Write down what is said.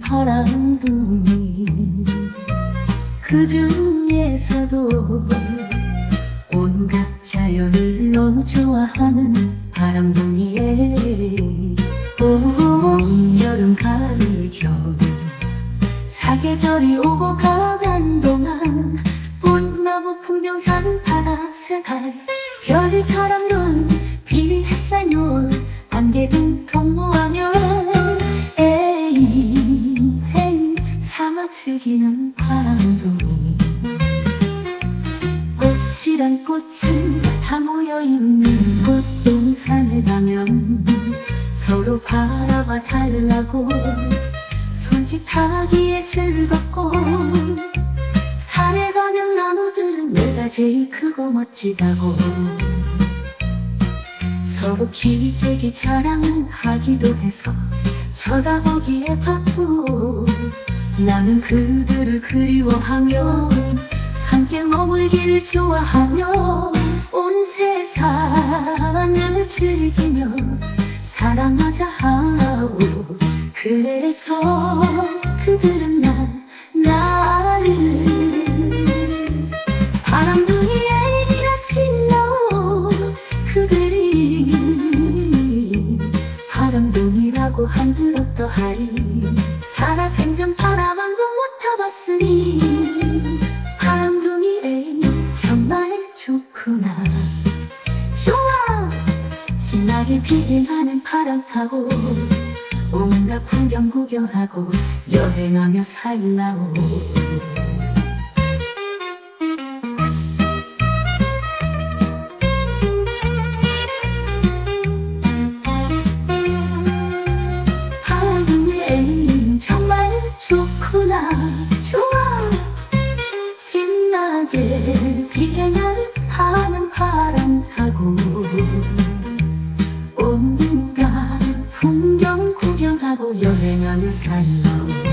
바람둥이. 그 중에서도 온갖 자연을 너무 좋아하는 바람둥이에 봄, 여름, 가을, 겨울 사계절이 오고 가간 동안 꽃나무 풍경산 바다새달 별가람눈 바람둥이 꽃이란 꽃은 다 모여있는 꽃동산에 가면 서로 바라봐 달라고 손짓하기에 즐겁고 산에 가면 나무들은 내가 제일 크고 멋지다고 서로 기저귀 자랑을 하기도 해서 쳐다보기에 바쁘 나는 그들을 그리워하며 함께 머물기를 좋아하며 온 세상을 즐기며 사랑하자 하고 그래서 그들은 날 나를. 바람둥이의 이라치노 그들이. 바람둥이라고 한들 어떠하리? 살아 생전 바람 한번못 바람둥이 에이 정말 좋구나. 좋아! 신나게 비행하는 바람 타고 온갖 풍경 구경하고 여행하며 살라오 네가 나를 하는 사람 하고, 온갖 풍경 구경하고 여행하며 살며